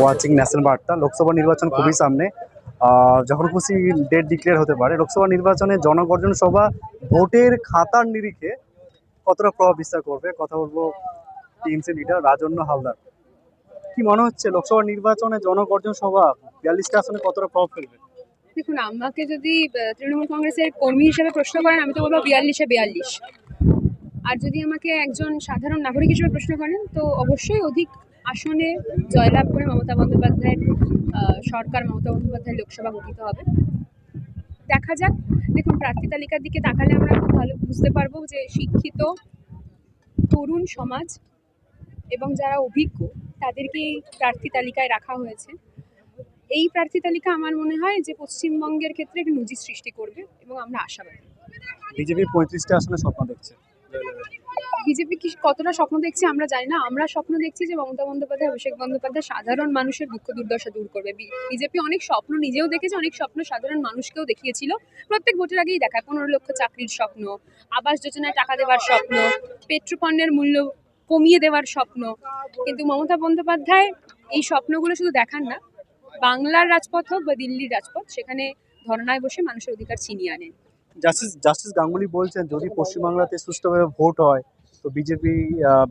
Watching national বার্তা। লোকসভা নির্বাচন খুবই সামনে। যখন খুশি ডেট ডিক্লেয়ার হতে পারে। লোকসভা নির্বাচনে জনগর্জন সভা ভোটের খাতার নিরিখে কতটা প্রভাব বিস্তার করবে? কথা বলব টিএমসি লিডার রাজন্য হালদার। কি মনে হচ্ছে? লোকসভা নির্বাচনে জনগর্জন সভা বিয়াল্লিশটা আসনে কতটা প্রভাব ফেলবে? দেখুন, আমাকে যদি তৃণমূল কংগ্রেসের কর্মী হিসেবে প্রশ্ন করেন, আমি তো বলব বিয়াল্লিশে বিয়াল্লিশ। আর যদি আমাকে একজন সাধারণ নাগরিক হিসেবে প্রশ্ন করেন, তো অবশ্যই অধিক আসনে জয়লাভ করে মমতা বন্দ্যোপাধ্যায়ের সরকার মমতা বন্দ্যোপাধ্যায়ের লোকসভা গঠিত হবে। দেখা যাক। দেখুন, প্রার্থী তালিকার দিকে তাকালে আমরা খুব ভালো বুঝতে পারব যে শিক্ষিত তরুণ সমাজ এবং যারা অভিজ্ঞ তাদেরকে এই প্রার্থী তালিকায় রাখা হয়েছে। এই প্রার্থী তালিকা আমার মনে হয় যে পশ্চিমবঙ্গের ক্ষেত্রে একটি নজির সৃষ্টি করবে এবং আমরা আশাবাদী। বিজেপি পঁয়ত্রিশটা আসনে স্বপ্ন দেখছে। বিজেপি কি কতটা স্বপ্ন দেখছে আমরা জানি না। আমরা স্বপ্ন দেখছি যে মমতা বন্দ্যোপাধ্যায়, অভিষেক বন্দ্যোপাধ্যায় সাধারণ মানুষের দুঃখ দুর্দশা দূর করবে। বিজেপি অনেক স্বপ্ন নিজেও দেখেছে, অনেক স্বপ্ন সাধারণ মানুষকেও দেখিয়েছিল। প্রত্যেক ভোটের আগেই দেখায় পনেরো লক্ষ চাকরির স্বপ্ন, আবাস যোজনায় টাকা দেওয়ার স্বপ্ন পেট্রোপণ্যের মূল্য কমিয়ে দেওয়ার স্বপ্ন। কিন্তু মমতা বন্দ্যোপাধ্যায় এই স্বপ্নগুলো শুধু দেখান না, বাংলার রাজপথ হোক বা দিল্লির রাজপথ, সেখানে ধর্নায় বসে মানুষের অধিকার ছিনিয়ে আনেন জাস্টিস জাস্টিস গাঙ্গুলি বলছেন, যদি পশ্চিমবাংলাতে সুষ্ঠুভাবে ভোট হয় তো বিজেপি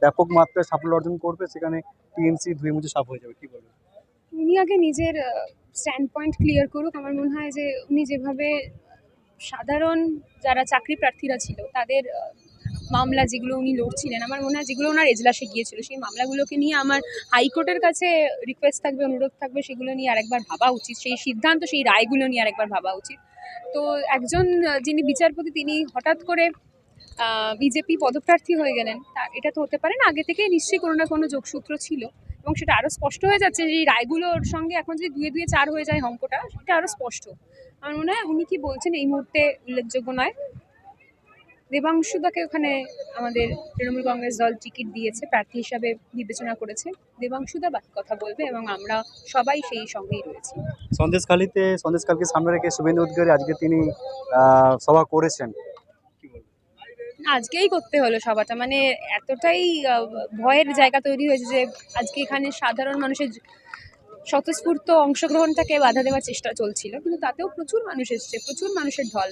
ব্যাপক মাত্রায় সাফল্য অর্জন করবে, সেখানে টিএমসি ধুয়ে মুছে সাফ হয়ে যাবে, কি বলবেন? উনি আগে নিজের স্ট্যান্ড পয়েন্ট ক্লিয়ার করুক। আমার মনে হয় যে উনি যেভাবে সাধারণ যারা চাকরি প্রার্থীরা ছিল, তাদের মামলা যেগুলো উনি লড়ছিলেন, আমার মনে হয় যেগুলো ওনার এজলাসে গিয়েছিল, সেই মামলাগুলোকে নিয়ে আমার হাইকোর্টের কাছে রিকোয়েস্ট থাকবে, অনুরোধ থাকবে, সেগুলো নিয়ে আরেকবার ভাবা উচিত। সেই সিদ্ধান্ত, সেই রায়গুলো নিয়ে আরেকবার ভাবা উচিত। তো একজন যিনি বিচারপতি, তিনি হঠাৎ করে বিজেপি পদপ্রার্থী হয়ে গেলেন। তা এটা তো হতে পারে না। আগে থেকে নিশ্চয়ই কোনো না কোনো যোগসূত্র ছিল এবং সেটা আরও স্পষ্ট হয়ে যাচ্ছে যে এই রায়গুলোর সঙ্গে এখন যদি দুয়ে দুয়ে চার হয়ে যায় অঙ্কটা সেটা আরও স্পষ্ট। আমার মনে হয় উনি কি বলছেন এই মুহূর্তে উল্লেখযোগ্য নয়। দেবাংশুদাকে ওখানে আমাদের তৃণমূল কংগ্রেস দল টিকিট দিয়েছে, প্রার্থী হিসাবে বিবেচনা করেছে। দেবাংশুদা বাকি কথা বলবে এবং আমরা সবাই সেই সঙ্গেই রয়েছি। সন্দেশখালিতে, সন্দেশখালকে সামনে রেখে শুভেন্দু অধিকারী আজকে তিনি সভা করেছেন। আজকেই করতে হলো সভাটা। মানে এতটাই ভয়ের জায়গা তৈরি হয়েছে যে আজকে এখানে সাধারণ মানুষের স্বতঃস্ফূর্ত অংশগ্রহণটাকে বাধা দেওয়ার চেষ্টা চলছিল। কিন্তু তাতেও প্রচুর মানুষ এসছে, প্রচুর মানুষের ঢল।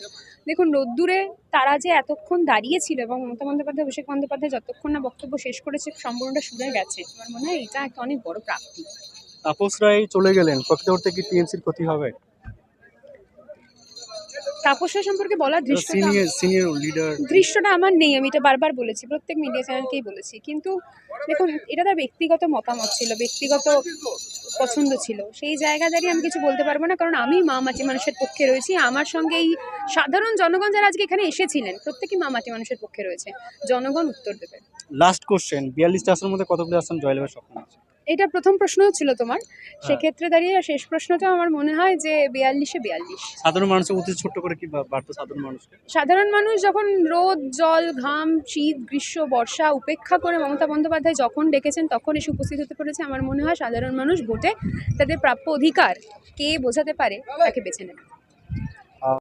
দেখুন, রোদ্দুরে তারা যে এতক্ষণ দাঁড়িয়েছিল এবং মমতা বন্দ্যোপাধ্যায়, অভিষেক বন্দ্যোপাধ্যায় যতক্ষণ না বক্তব্য শেষ করেছে সম্পূর্ণটা শুনে গেছে। আমার মনে হয় এটা একটা অনেক বড় প্রাপ্তি। তাপস রায় চলে গেলেন প্রকৃত অর্থে কি টিএমসির ক্ষতি হবে? তাপসরা সম্পর্কে বলার দৃশ্যটা সিনিয়র সিনিয়র লিডার দৃশ্যটা আমার নেই আমি এটা বারবার বলেছি প্রত্যেক মিডিয়া চ্যানেলকেই বলেছি। কিন্তু দেখুন এটা তার ব্যক্তিগত মতামত ছিল ব্যক্তিগত পছন্দ ছিল। সেই জায়গা দাঁড়িয়ে আমি কিছু বলতে পারব না কারণ আমি মা মাটি মানুষের পক্ষে রয়েছি। আমার সঙ্গে এই সাধারণ জনগণ যারা আজকে এখানে এসেছিলেন প্রত্যেকেই মা মাটি মানুষের পক্ষে রয়েছে। জনগণ উত্তর দেবে। লাস্ট কোশ্চেন বিয়াল্লিশটা আসনের মধ্যে কতগুলো আসন জয়লাভের স্বপ্ন আছে? এটা প্রথম প্রশ্নও ছিল তোমার। সেক্ষেত্রে দাঁড়িয়ে শেষ প্রশ্নটা আমার মনে হয় যে বিয়াল্লিশে বিয়াল্লিশ। সাধারণ মানুষের উচিত ছোট্ট করে কি বা- বার্তা সাধারণ মানুষকে? সাধারণ মানুষ যখন রোদ জল ঘাম শীত গ্রীষ্ম বর্ষা উপেক্ষা করে মমতা বন্দ্যোপাধ্যায় যখন ডেকেছেন তখন এসে উপস্থিত হতে পেরেছে। আমার মনে হয় সাধারণ মানুষ ভোটে তাদের প্রাপ্য অধিকার কে বোঝাতে পারে তাকে বেছে নেবে।